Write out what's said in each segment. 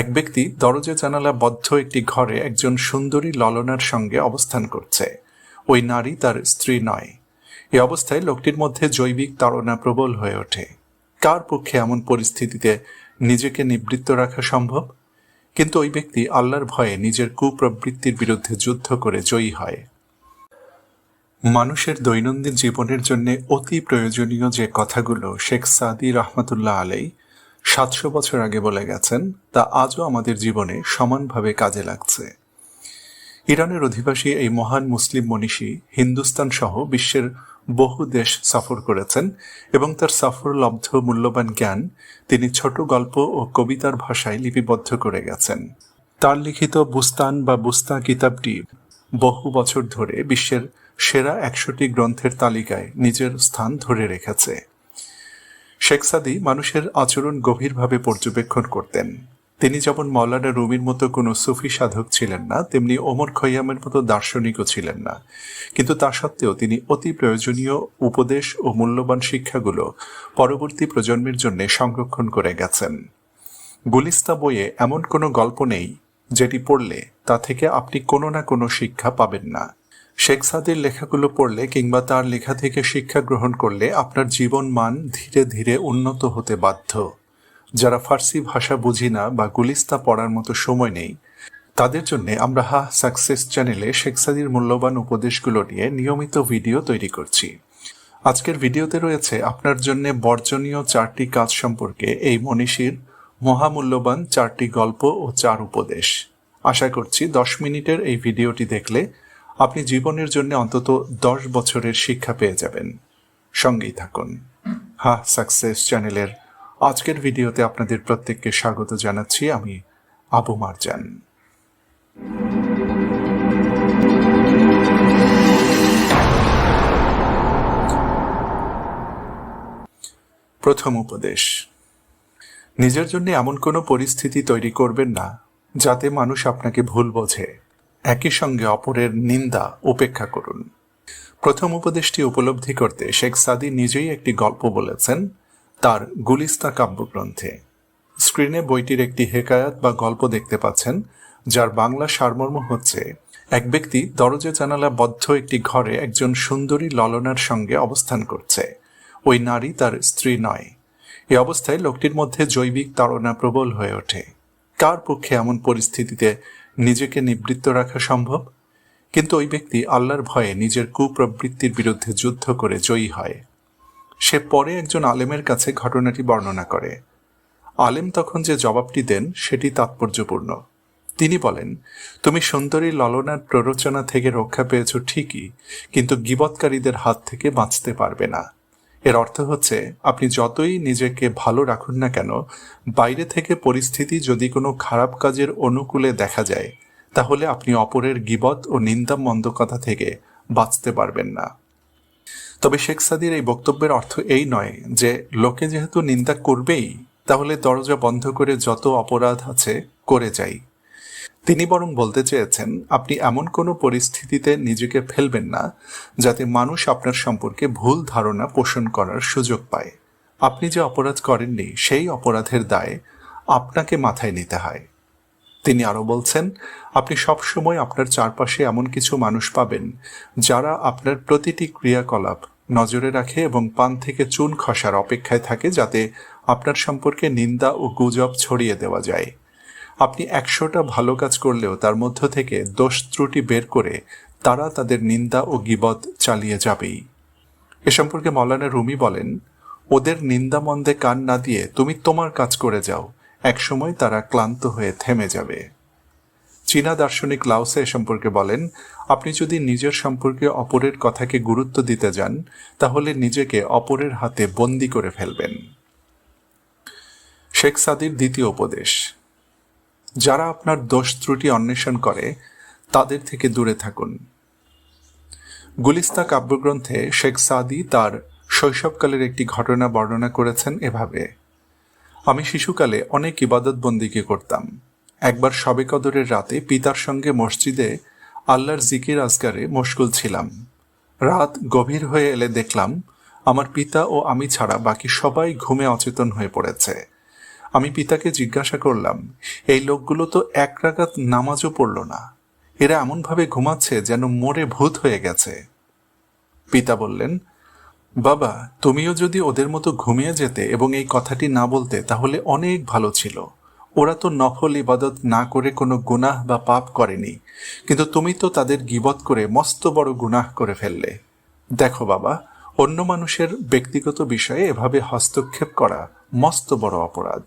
এক ব্যক্তি দরজা জানালা বদ্ধ একটি ঘরে একজন সুন্দরী ললনার সঙ্গে অবস্থান করছে। ওই নারী তার স্ত্রী নয়। এ অবস্থায় লোকটির মধ্যে জৈবিক তাড়না প্রবল হয়ে ওঠে। কার পক্ষে এমন পরিস্থিতিতে নিজেকে নিবৃত্ত রাখা সম্ভব? কিন্তু ওই ব্যক্তি আল্লাহর ভয়ে নিজের কুপ্রবৃত্তির বিরুদ্ধে যুদ্ধ করে জয়ী হয়। মানুষের দৈনন্দিন জীবনের জন্য অতি প্রয়োজনীয় যে কথাগুলো শেখ সাদি রহমতুল্লাহ আলাই সাতশো বছর আগে বলে গেছেন, তা আজও আমাদের জীবনে সমানভাবে কাজে লাগছে। ইরানের অধিবাসী এই মহান মুসলিম মনীষী হিন্দুস্তান সহ বিশ্বের বহু দেশ সফর করেছেন এবং তার সফর লব্ধ মূল্যবান জ্ঞান তিনি ছোট গল্প ও কবিতার ভাষায় লিপিবদ্ধ করে গেছেন। তার লিখিত বুস্তান বা বুস্তা কিতাবটি বহু বছর ধরে বিশ্বের সেরা একশোটি গ্রন্থের তালিকায় নিজের স্থান ধরে রেখেছে। শেখ সাদি মানুষের আচরণ গভীরভাবে পর্যবেক্ষণ করতেন। তিনি যেমন মৌলানা রুমির মতো কোনো সুফি সাধক ছিলেন না, তেমনি ওমর খৈয়ামের মতো দার্শনিকও ছিলেন না। কিন্তু তা সত্ত্বেও তিনি অতি প্রয়োজনীয় উপদেশ ও মূল্যবান শিক্ষাগুলো পরবর্তী প্রজন্মের জন্য সংরক্ষণ করে গেছেন। গুলিস্তা বইয়ে এমন কোনো গল্প নেই, যেটি পড়লে তা থেকে আপনি কোনো না কোনো শিক্ষা পাবেন না। শেখ সাদির লেখাগুলো পড়লে কিংবা তার লেখা থেকে শিক্ষা গ্রহণ করলে আপনার জীবন মান ধীরে ধীরে উন্নত হতে বাধ্য। যারা ফার্সি ভাষা বুঝি না বা গুলিস্তা পড়ার মতো সময় নেই, তাদের জন্য আমরা হা সাকসেস চ্যানেলে শেখ সাদির মূল্যবান উপদেশগুলো নিয়ে নিয়মিত ভিডিও তৈরি করছি। আজকের ভিডিওতে রয়েছে আপনার জন্য বর্জনীয় চারটি কাজ সম্পর্কে এই মনীষীর মহামূল্যবান চারটি গল্প ও চার উপদেশ। আশা করছি দশ মিনিটের এই ভিডিওটি দেখলে আপনি জীবনের জন্য অন্তত দশ বছরের শিক্ষা পেয়ে যাবেন। সঙ্গেই থাকুন। হা, সাকসেস চ্যানেলের আজকের ভিডিওতে আপনাদের প্রত্যেককে স্বাগত জানাচ্ছি আমি আবু মারজান। প্রথম উপদেশ, নিজের জন্য এমন কোনো পরিস্থিতি তৈরি করবেন না যাতে মানুষ আপনাকে ভুল বোঝে। একই সঙ্গে অপরের নিন্দা উপেক্ষা করুন। প্রথম উপদেশটি উপলব্ধি করতে শেখ সাদি নিজেই একটি গল্প বলেছেন, তার গুলিস্তা কাব্যগ্রন্থে। স্ক্রিনে বইটির একটি হেকায়াত বা গল্প দেখতে পাচ্ছেন, যার বাংলা সারমর্ম হচ্ছে, এক ব্যক্তি দরজা জানালা বদ্ধ একটি ঘরে একজন সুন্দরী ললনার সঙ্গে অবস্থান করছে। ওই নারী তার স্ত্রী নয়। এ অবস্থায় লোকটির মধ্যে জৈবিক তাড়না প্রবল হয়ে ওঠে। কার পক্ষে এমন পরিস্থিতিতে নিজেকে নিবৃত্ত রাখা সম্ভব? কিন্তু ওই ব্যক্তি আল্লাহর ভয়ে নিজের কুপ্রবৃত্তির বিরুদ্ধে যুদ্ধ করে জয়ী হয়। সে পরে একজন আলেমের কাছে ঘটনাটি বর্ণনা করে। আলেম তখন যে জবাবটি দেন, সেটি তাৎপর্যপূর্ণ। তিনি বলেন, তুমি সুন্দরী ললনার প্ররোচনা থেকে রক্ষা পেয়েছ ঠিকই, কিন্তু গিবৎকারীদের হাত থেকে বাঁচতে পারবে না। এর অর্থ হচ্ছে, আপনি যতই নিজেকে ভালো রাখুন না কেন, বাইরে থেকে পরিস্থিতি যদি কোনো খারাপ কাজের অনুকূলে দেখা যায়, তাহলে আপনি অপরের গিবত ও নিন্দা মন্দকতা থেকে বাঁচতে পারবেন না। তবে শেখ সাদির এই বক্তব্যের অর্থ এই নয় যে, লোকে যেহেতু নিন্দা করবেই, তাহলে দরজা বন্ধ করে যত অপরাধ আছে, করে যাই। তিনি বরং বলতে চেয়েছেন, আপনি এমন কোনো পরিস্থিতিতে নিজেকে ফেলবেন না, যাতে মানুষ আপনার সম্পর্কে ভুল ধারণা পোষণ করার সুযোগ পায়। আপনি যে অপরাধ করেননি, সেই অপরাধের দায় আপনাকে মাথায় নিতে হয়। তিনি আরও বলছেন, আপনি সবসময় আপনার চারপাশে এমন কিছু মানুষ পাবেন, যারা আপনার প্রতিটি ক্রিয়াকলাপ নজরে রাখে এবং পান থেকে চুন খসার অপেক্ষায় থাকে যাতে আপনার সম্পর্কে নিন্দা ও গুজব ছড়িয়ে দেওয়া যায়। আপনি একশোটা ভালো কাজ করলেও তার মধ্য থেকে দোষ ত্রুটি বের করে তারা তাদের নিন্দা ও গিবত চালিয়ে যাবেই। এ সম্পর্কে মৌলানা রুমি বলেন, ওদের নিন্দা মন্দে কান না দিয়ে তুমি তোমার কাজ করে যাও, একসময় তারা ক্লান্ত হয়ে থেমে যাবে। চীনা দার্শনিক লাউসে এ সম্পর্কে বলেন, আপনি যদি নিজের সম্পর্কে অপরের কথাকে গুরুত্ব দিতে যান, তাহলে নিজেকে অপরের হাতে বন্দি করে ফেলবেন। শেখ সাদির দ্বিতীয় উপদেশ যারা আপনার দোষ ত্রুটি অন্বেষণ করে, তাদের থেকে দূরে থাকুন। গুলিস্তা কাব্যগ্রন্থে শেখ সাদি তার শৈশবকালের একটি ঘটনা বর্ণনা করেছেন এভাবে, আমি শিশুকালে অনেক ইবাদত বন্দিকে করতাম। একবার সবে কদরের রাতে পিতার সঙ্গে মসজিদে আল্লাহর জিকির আজগারে মশগুল ছিলাম। রাত গভীর হয়ে এলে দেখলাম, আমার পিতা ও আমি ছাড়া বাকি সবাই ঘুমে অচেতন হয়ে পড়েছে। আমি পিতাকে জিজ্ঞাসা করলাম, এই লোকগুলো তো এক রাগাত নামাজও পড়ল না। এরা এমনভাবে ঘুমাচ্ছে যেন মোড়ে ভূত হয়ে গেছে। পিতা বললেন, বাবা, তুমিও যদি ওদের মতো ঘুমিয়ে যেতে এবং এই কথাটি না বলতে, তাহলে অনেক ভালো ছিল। ওরা তো নফল ইবাদত না করে কোনো গুনাহ বা পাপ করেনি। কিন্তু তুমি তো তাদের গিবত করে মস্ত বড় গুনাহ করে ফেললে। দেখো বাবা, অন্য মানুষের ব্যক্তিগত বিষয়ে এভাবে হস্তক্ষেপ করা মস্ত বড় অপরাধ।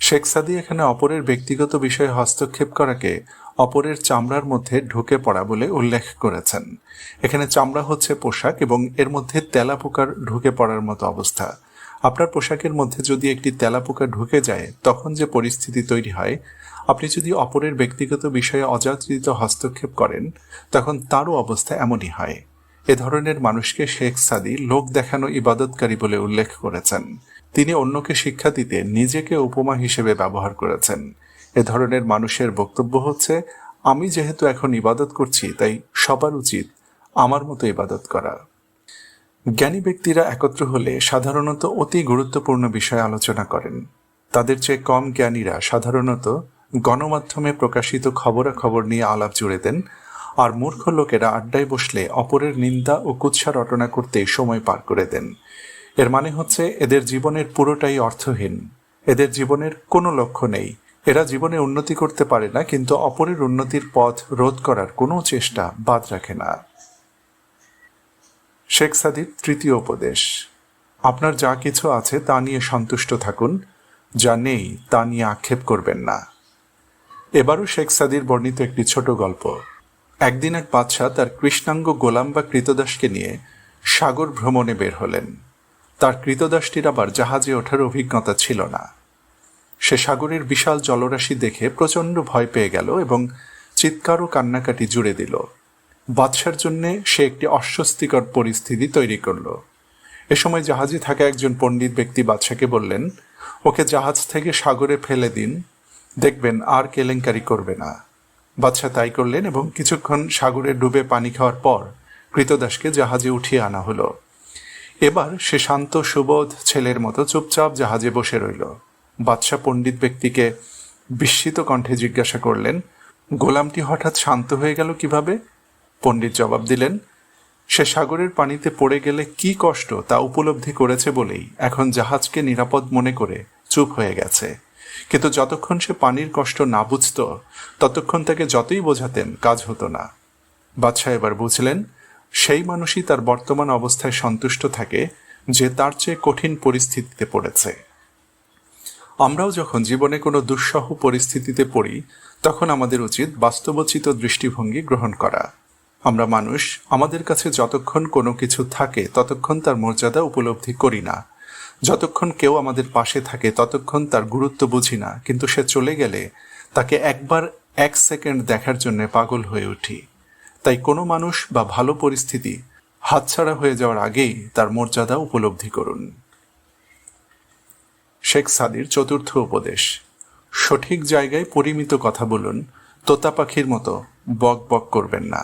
শেখ সাদি এখানে অপরের ব্যক্তিগত বিষয়ে হস্তক্ষেপ করাকে অপরের চামড়ার মধ্যে ঢুকে পড়া বলে উল্লেখ করেছেন। এখানে চামড়া হচ্ছে পোশাক এবং এর মধ্যে তেলাপোকার ঢুকে পড়ার মতো অবস্থা। আপনার পোশাকের মধ্যে যদি একটি তেলাপোকা ঢুকে যায়, তখন যে পরিস্থিতি তৈরি হয়, আপনি যদি অপরের ব্যক্তিগত বিষয়ে অযাচিত হস্তক্ষেপ করেন, তখন তারও অবস্থা এমনই হয়। এ ধরনের মানুষকে শেখ সাদি লোক দেখানো ইবাদতকারী বলে উল্লেখ করেছেন। তিনি অন্যকে শিক্ষা দিতে নিজেকে উপমা হিসেবে ব্যবহার করেছেন। এ ধরনের মানুষের বক্তব্য হচ্ছে, আমি যেহেতু এখন ইবাদত করছি, তাই সবার উচিত আমার মতো ইবাদত করা। জ্ঞানী ব্যক্তিরা একত্র হলে সাধারণত অতি গুরুত্বপূর্ণ বিষয় আলোচনা করেন। তাদের চেয়ে কম জ্ঞানীরা সাধারণত গণমাধ্যমে প্রকাশিত খবরাখবর নিয়ে আলাপ জুড়ে দেন আর মূর্খ লোকেরা আড্ডায় বসলে অপরের নিন্দা ও কুৎসা রটনা করতে সময় পার করে দেন। এর মানে হচ্ছে এদের জীবনের পুরোটাই অর্থহীন। এদের জীবনের কোনো লক্ষ্য নেই। এরা জীবনে উন্নতি করতে পারে না, কিন্তু অপরের উন্নতির পথ রোধ করার কোনো চেষ্টা বাদ রাখে না। শেখ সাদির তৃতীয় উপদেশ, আপনার যা কিছু আছে তা নিয়ে সন্তুষ্ট থাকুন, যা নেই তা নিয়ে আক্ষেপ করবেন না। এবারও শেখ সাদির বর্ণিত একটি ছোট গল্প। একদিন এক বাদশাহ তার কৃষ্ণাঙ্গ গোলাম বা কৃতদাসকে নিয়ে সাগর ভ্রমণে বের হলেন। তার কৃতদাসটির আবার জাহাজে ওঠার অভিজ্ঞতা ছিল না। সে সাগরের বিশাল জলরাশি দেখে প্রচণ্ড ভয় পেয়ে গেল এবং চিৎকার ও কান্নাকাটি জুড়ে দিল। বাদশার জন্যে সে একটি অস্বস্তিকর পরিস্থিতি তৈরি করল। এ সময় জাহাজে থাকা একজন পণ্ডিত ব্যক্তি বাদশাকে বললেন, ওকে জাহাজ থেকে সাগরে ফেলে দিন। দেখবেন আর কেলেঙ্কারি করবে না। বাদশাহ তাই করলেন এবং কিছুক্ষণ সাগরে ডুবে পানি খাওয়ার পর কৃতদাসকে জাহাজে উঠিয়ে আনা হলো। এবার সে শান্ত, সুবোধ ছেলের মতো চুপচাপ জাহাজে বসে রইল। বাদশাহ পণ্ডিত ব্যক্তিকে বিস্মিত কণ্ঠে জিজ্ঞাসা করলেন, গোলামটি হঠাৎ শান্ত হয়ে গেল কীভাবে? পণ্ডিত জবাব দিলেন, সে সাগরের পানিতে পড়ে গেলে কি কষ্ট তা উপলব্ধি করেছে বলেই। এখন জাহাজকে নিরাপদ মনে করে চুপ হয়ে গেছে। কিন্তু যতক্ষণ সে পানির কষ্ট না বুঝত, ততক্ষণ তাকে যতই বোঝাতেন কাজ হতো না। বাদশাহ এবার বুঝলেন সেই মানুষই তার বর্তমান অবস্থায় সন্তুষ্ট থাকে যে তার চেয়ে কঠিন পরিস্থিতিতে পড়েছে। আমরাও যখন জীবনে কোনো দুঃসহ পরিস্থিতিতে পড়ি, তখন আমাদের উচিত বাস্তবচিত দৃষ্টিভঙ্গি গ্রহণ করা। আমরা মানুষ, আমাদের কাছে যতক্ষণ কোনো কিছু থাকে, ততক্ষণ তার মর্যাদা উপলব্ধি করি না। যতক্ষণ কেউ আমাদের পাশে থাকে, ততক্ষণ তার গুরুত্ব বুঝি না, কিন্তু সে চলে গেলে তাকে একবার এক সেকেন্ড দেখার জন্য পাগল হয়ে উঠি। তাই কোনো মানুষ বা ভালো পরিস্থিতি হাতছাড়া হয়ে যাওয়ার আগেই তার মর্যাদা উপলব্ধি করুন। শেখ সাদির চতুর্থ উপদেশ, সঠিক জায়গায় পরিমিত কথা বলুন, তোতা পাখির মতো বক বক করবেন না।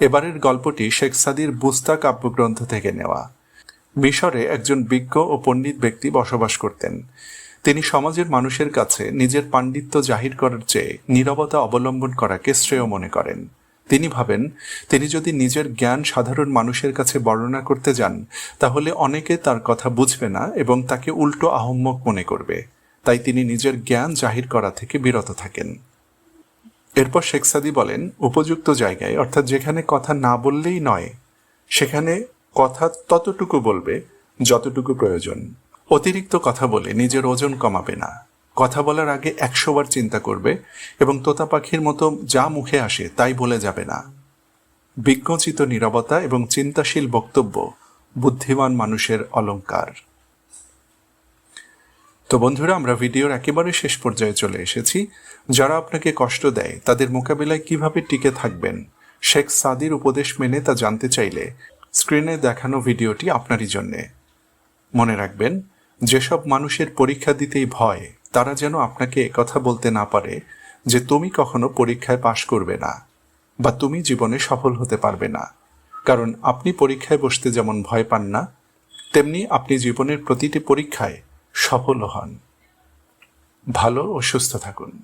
এবারের গল্পটি শেখ সাদির বুস্তা কাব্যগ্রন্থ থেকে নেওয়া। মিশরে একজন বিজ্ঞ ও পণ্ডিত ব্যক্তি বসবাস করতেন। তিনি সমাজের মানুষের কাছে নিজের পাণ্ডিত্য জাহির করার চেয়ে নীরবতা অবলম্বন করাকে শ্রেয় মনে করেন। তিনি ভাবেন, তিনি যদি নিজের জ্ঞান সাধারণ মানুষের কাছে বর্ণনা করতে যান, তাহলে অনেকে তার কথা বুঝবে না এবং তাকে উল্টো আহম্মক মনে করবে। তাই তিনি নিজের জ্ঞান জাহির করা থেকে বিরত থাকেন। এরপর শেখ সাদি বলেন, উপযুক্ত জায়গায়, অর্থাৎ যেখানে কথা না বললেই নয়, সেখানে কথা ততটুকু বলবে যতটুকু প্রয়োজন। অতিরিক্ত কথা বলে নিজের ওজন কমাবে না। কথা বলার আগে একশো বার চিন্তা করবে এবং তোতা পাখির মতো যা মুখে আসে তাই বলে যাবে না। বিজ্ঞচিত নিরবতা এবং চিন্তাশীল বক্তব্য বুদ্ধিমান মানুষের অলঙ্কার। তো বন্ধুরা, আমরা ভিডিওর একেবারে শেষ পর্যায়ে চলে এসেছি। যারা আপনাকে কষ্ট দেয়, তাদের মোকাবিলায় কীভাবে টিকে থাকবেন, শেখ সাদির উপদেশ মেনে তা জানতে চাইলে স্ক্রিনে দেখানো ভিডিওটি আপনারই জন্যে। মনে রাখবেন যেসব মানুষের পরীক্ষা দিতেই ভয়, তারা যেন আপনাকে কথা বলতে না পারে যে তুমি কখনো পরীক্ষায় পাশ করবে না বা তুমি জীবনে সফল হতে পারবে না। কারণ আপনি পরীক্ষায় বসতে যেমন ভয় পান না, তেমনি আপনি জীবনের প্রতিটি পরীক্ষায় সফল হন। ভালো ও সুস্থ থাকুন।